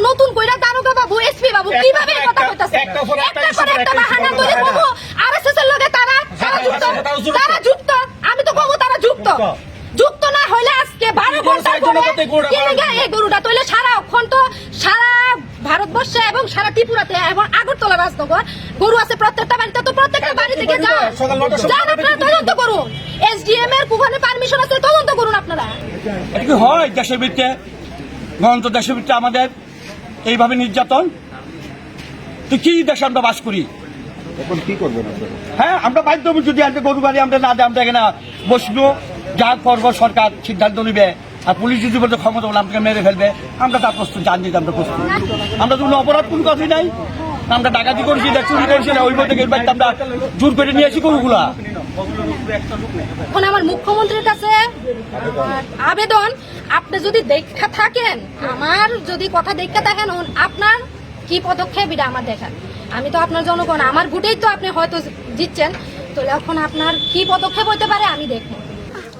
নতুন কইরা দারোগা বাবু এসপি বাবু কীভাবে কথা একটা- কইতাছে? একটা একটার পর একটা বাহানা তৈরি আরএসএস এর লগে তারা তারা যুক্ত আমি তো কমু তারা যুক্ত। যুক্ত। না হইলে আজকে বারো গরু ঘণ্টা পরে। এই গরুটা তৈলে সারা অক্ষণ তো সারা ভারতবর্ষে এবং সারা ত্রিপুরাতে এবং আগরতলা রাজনগর গরু আছে প্রত্যেকটা বাড়িতে। তো প্রত্যেকটা বাড়ি থেকে বাড়িতে যান আপনারা তদন্ত করুন এসডিএম এর কুখানে পারমিশন আছে তদন্ত করুন আপনারা। এটা কি হয় দেশের ভিত্তিতে গণতন্ত্র দেশের ভিত্তিতে আমাদের এইভাবে নির্যাতন? তো কি দেশে আমরা বাস করি? এখন কি করবেন হ্যাঁ আমরা বাধ্য যদি আজকে গরু বাড়ি আমরা না দেয় আমরা এখানে বসবো। যা করব সরকার সিদ্ধান্ত নিবে। আর পুলিশ যদি বলতে ক্ষমতা বলে আমাকে মেরে ফেলবে আমরা তার প্রস্তুত জানি দিতে আমরা প্রস্তুত। আমরা তো কোনো অপরাধ কোনো কথাই নাই। আমরা ডাকাতি করেছি চুরি করেছি না ওই বাড়িতে আমরা জোর করে নিয়ে আসি গরুগুলা। এখন আমার মুখ্যমন্ত্রীর কাছে আবেদন আপনি যদি দেখা থাকেন আমার যদি কথা দেখা থাকেন আপনার কি পদক্ষেপ এটা আমার দেখান আমি তো আপনার জনগণ আমার ভোটেই তো আপনি হয়তো জিতছেন তো এখন আপনার কি পদক্ষেপ হইতে পারে আমি দেখব।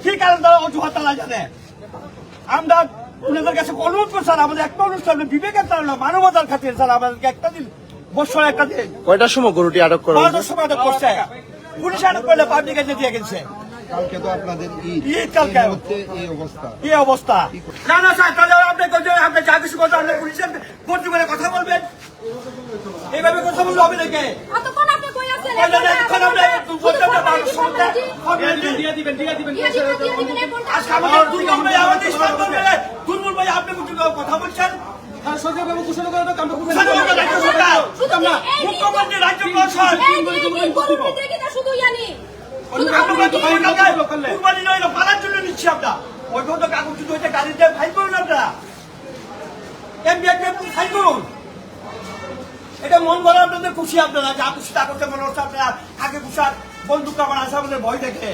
কি কারণ তারা অজুহাত তারা জানে। আমরা ওনাদের কাছে অনুরোধ করছি আমাদের একটা অনুষ্ঠান বিবেকের তারা মানবতার খাতির স্যার আমাদেরকে একটা দিন বছর একটা দিন কয়টার সময় গরুটি আটক করা বারোটার সময় আটক করছে। পুলিশ আটক করলে পাবলিক কাছে দিয়ে গেছে। কালকে তো আপনাদের ঈদ। ঈদ কালকে। এই মুহূর্তে এই অবস্থা। না না স্যার তাহলে আপনি আপনি যা কিছু করতে আপনি পুলিশের ভর্তি করে কথা বলবেন। এইভাবে কথা বললে হবে নাকি? কতক্ষণ আপনি কই আছেন ওই যে আমরা বলতে আমরা বারোটার সময় দিয়ে দিবেন দিয়ে দিবেন এই কোনটা? আজকে আমাদের দুর্বল ভাই আমাদের ইসলাম করবে দুর্বল ভাই আপনি কিছু কথা বলছেন মুখ্যমন্ত্রী রাজ্য সরকার মুখ্যমন্ত্রী রাজ্য প্রশাসন এই যে এই গরুর ভিতরে কি তা শুধু ইয়ানি শুধু আমরা তো গরুর ভাই ভিতরে- কাকা কুরবানি নয় পালার জন্য নিচ্ছি আমরা। ওই তো কাগজ যদি হইতে গাড়িতে ফাইল করুন আপনারা। এমবি ফাইল করুন। এটা মন বলে আপনাদের খুশি আপনারা যা খুশি তা করতে মনে হচ্ছে আপনারা। আগে খুশার বন্দুক আমার আসা আমাদের ভয় দেখে।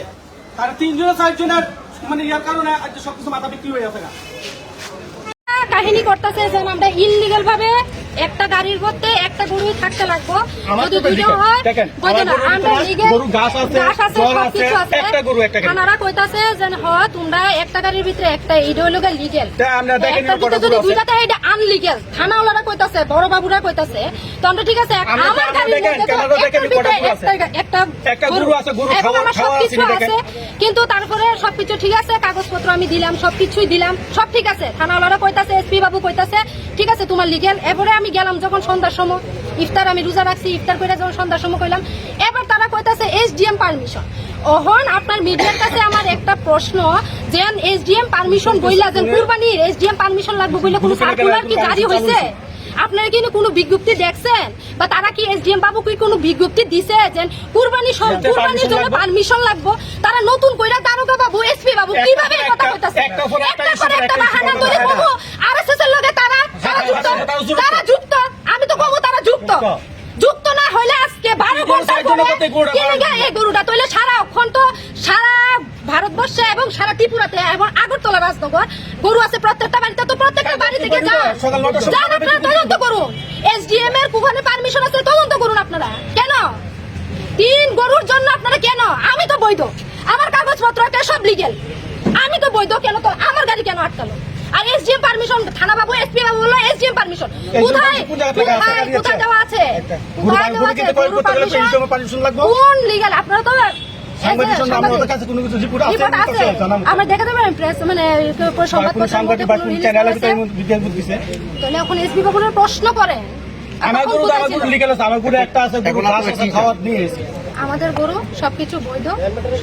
তারা তিনজন চারজনের মানে ইয়ার কারণে আজ সবকিছু মাথা বিক্রি হয়ে গেছে গা। কাহিনী করতেছে যেন আমরা ইনলিগাল ভাবে একটা গাড়ির মধ্যে একটা গরু থাকতে লাগবো। যদি legal। হয় বলতে না, আমরা ঘাস আছে, ঘাস আছে, জল আছে, একটা গরু, একটা। কইতাছে যে হ তোমরা একটা গাড়ির ভিতরে একটা হলো লিগেল আমরা দেখেন যদি দুইটা থাকে এটা আনলিগেল থানাওয়ালারা কইতাছে বড় বাবুরা কইতাছে। তো আমরা ঠিক আছে আমরা গাড়ির মধ্যে। একটা গরু আছে, গরু খাওয়া- খাওয়া আছে, আছে। কিন্তু তারপরে সবকিছু ঠিক আছে কাগজপত্র আমি দিলাম সবকিছুই দিলাম সব ঠিক আছে। থানাওয়ালারা কইতাছে এসপি বাবু কইতাছে ঠিক আছে তোমার লিগেল এরপরে আমি গেলাম যখন সন্ধ্যার সময়। ইফতার আমি রোজা রাখছি ইফতার করে যখন সন্ধ্যার সময় কইলাম এবার তারা কইতাছে এসডিএম পারমিশন ওহন আপনার মিডিয়ার কাছে আমার একটা প্রশ্ন যে এসডিএম পারমিশন বইলা যে কুরবানির এসডিএম পারমিশন লাগবে বইলে কোনো সার্কুলার কি জারি হয়েছে আপনারা কি কোনো বিজ্ঞপ্তি দেখছেন? বা তারা কি এসডিএম বাবু কি কোনো বিজ্ঞপ্তি দিছে যে কুরবানি সব কুরবানির জন্য পারমিশন লাগবে? তারা নতুন কইরা দারোগা বাবু এসপি বাবু কীভাবে কথা কইতাছে? একটা পর একটা বাহানা issue তৈরি করতে করব আরএসএস এর লগে তারা তারা হ্যাঁ, যুক্ত হ্যাঁ, তারাও যুক্ত। তারা যুক্ত আমি তো কমু তারা যুক্ত যুক্ত। যুক্ত না হইলে আজকে বারো এই ঘণ্টা চার জনের মধ্যে গরুটা কি বারো লিগা এই গরুটা তৈলে সারা অক্ষণ তো সারা ভারতবর্ষে এবং সারা ত্রিপুরাতে এবং আগরতলা রাজনগর গরু আছে প্রত্যেকটা বাড়িতে তো প্রত্যেকটা বাড়ি থেকে যান। আপনারা তদন্ত করুন। এসডিএম এর কুখানে পারমিশন আছে তদন্ত করুন আপনারা। কেন? তিন গরুর জন্য আপনারা কেন? আমি তো বৈধ। আমার কাগজপত্র একটা সব লিগেল আমি তো বৈধ কেন? তো আমার গাড়ি কেন আটকালো? আর এসডিএম পারমিশন থানা বাবু এসপি বাবু বলল এসডিএম পারমিশন কোথায়? কোথায়? কোথায় দেওয়া আছে? কোথায় দেওয়া আছে? কোন লিগেল আপনারা তো আমাদের আমরা দেখাতে পারেন প্রেস মানে তাহলে এখন এসপি বাবুর প্রশ্ন আমার গরু আমার গরু লিগেল আছে আমার গরু একটা আছে গরু এখন ঘাস আপনারা আছে কি নিয়ে এসেছি। আমাদের গরু সবকিছু বৈধ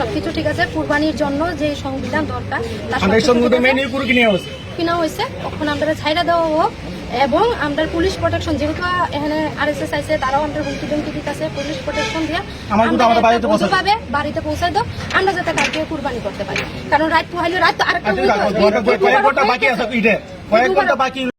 সবকিছু ঠিক আছে কুরবানির জন্য যে সংবিধান দরকার তার। মেনে গরু কিনে হয়েছে। তখন আমরা ছাইরা দেওয়া হোক। এবং আমরা পুলিশ প্রোটেকশন যেহেতু এখানে আর এস আরএসএস আছে তারাও আমরা হুমকি ধুমকি দিতেছে পুলিশ প্রোটেকশন দিয়ে আমার বাড়িতে পৌঁছাই পাবে বাড়িতে পৌঁছায় দাও আমরা যাতে কালকে কুরবানি করতে পারি। কারণ রাত পোহাইলে রাত তো আরেকটা আচ্ছা, বাকি আছে